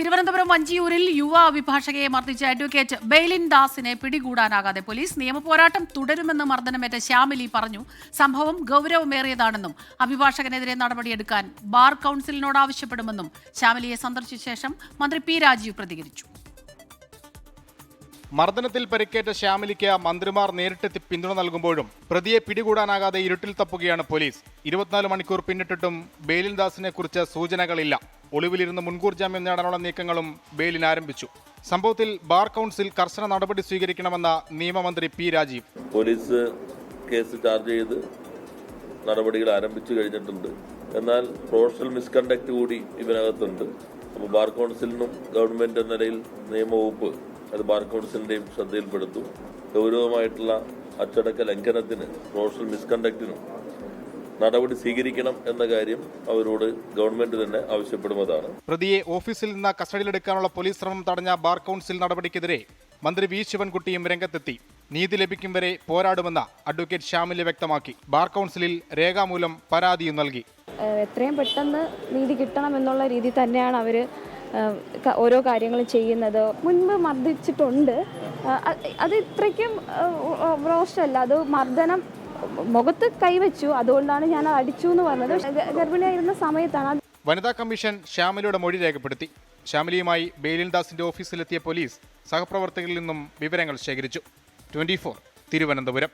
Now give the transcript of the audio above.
തിരുവനന്തപുരം വഞ്ചിയൂരിൽ യുവ അഭിഭാഷകയെ മർദ്ദിച്ച അഡ്വക്കേറ്റ് ബെയ്ലിൻ ദാസിനെ പിടികൂടാനാകാതെ പോലീസ് നിയമപോരാട്ടം തുടരുമെന്ന് മർദ്ദനമേറ്റ ശ്യാമിലി പറഞ്ഞു. സംഭവം ഗൗരവമേറിയതാണെന്നും അഭിഭാഷകനെതിരെ നടപടിയെടുക്കാൻ ബാർ കൌൺസിലിനോട് ആവശ്യപ്പെടുമെന്നും ശ്യാമിലിയെ സന്ദർശിച്ച ശേഷം മന്ത്രി പി രാജീവ് പ്രതികരിച്ചു. മർദ്ദനത്തിൽ പരിക്കേറ്റ ശ്യാമിലിക്ക് മന്ത്രിമാർ നേരിട്ടെത്തി പിന്തുണ നൽകുമ്പോഴും പ്രതിയെ പിടികൂടാനാകാതെ ഇരുട്ടിൽ തപ്പുകയാണ് പോലീസ്. ഇരുപത്തിനാല് മണിക്കൂർ പിന്നിട്ടിട്ടും ബെയിലിൻ ദാസിനെ കുറിച്ച് സൂചനകളില്ല. ഒളിവിലിരുന്ന് മുൻകൂർ ജാമ്യം നേടാനുള്ള നീക്കങ്ങളും ബെയിലിന് ആരംഭിച്ചു. സംഭവത്തിൽ ബാർ കൗൺസിൽ കർശന നടപടി സ്വീകരിക്കണമെന്ന നിയമമന്ത്രി P Rajeev. Police case charge ചെയ്ത് നടപടികൾ ആരംഭിച്ചു കഴിഞ്ഞിട്ടുണ്ട്. എന്നാൽ പ്രൊഫഷണൽ മിസ്കണ്ടക്ട് കൂടി ഇതിനകത്തുണ്ട് അപ്പോൾ ബാർ കൗൺസിലിനും ഗവൺമെന്റ് എന്ന നിലയിൽ നിയമവകുപ്പ് അത് ബാർ കൗൺസിലിന്റെയും ശ്രദ്ധയിൽപ്പെടുത്തും. ഗൗരവമായിട്ടുള്ള അച്ചടക്ക ലംഘനത്തിന് സോഷ്യൽ മിസ്കണ്ടക്റ്റിനും നടപടി സ്വീകരിക്കണം എന്ന കാര്യം അവരോട് ഗവൺമെന്റ് തന്നെ ആവശ്യപ്പെടുന്നതാണ്. പ്രതിയെ ഓഫീസിൽ നിന്ന് കസ്റ്റഡിയിലെടുക്കാനുള്ള പോലീസ് ശ്രമം തടഞ്ഞ ബാർ കൗൺസിൽ നടപടിക്കെതിരെ മന്ത്രി വി ശിവൻകുട്ടിയും രംഗത്തെത്തി. നീതി ലഭിക്കും വരെ പോരാടുമെന്ന് അഡ്വക്കേറ്റ് ശ്യാമിലെ വ്യക്തമാക്കി. ബാർ കൗൺസിലിൽ രേഖാമൂലം പരാതിയും നൽകി. എത്രയും പെട്ടെന്ന് നീതി കിട്ടണം എന്നുള്ള രീതി തന്നെയാണ് അവർ ഓരോ കാര്യങ്ങളും ചെയ്യുന്നത് മുൻപ് മർദ്ദിച്ചിട്ടുണ്ട്. അത് ഇത്രയ്ക്കും റോഷല്ല അത് മർദ്ദനം മുഖത്ത് കൈവച്ചു. അതുകൊണ്ടാണ് ഞാൻ അടിച്ചു എന്ന് പറഞ്ഞത്. ഗർഭിണിയായിരുന്ന സമയത്താണ് വനിതാ കമ്മീഷൻ ശ്യാമിലിയുടെ മൊഴി രേഖപ്പെടുത്തി. ശ്യാമിലിയുമായി ബേലിൻ ദാസിന്റെ ഓഫീസിലെത്തിയ പോലീസ് സഹപ്രവർത്തകരിൽ നിന്നും വിവരങ്ങൾ ശേഖരിച്ചു. ട്വന്റി തിരുവനന്തപുരം.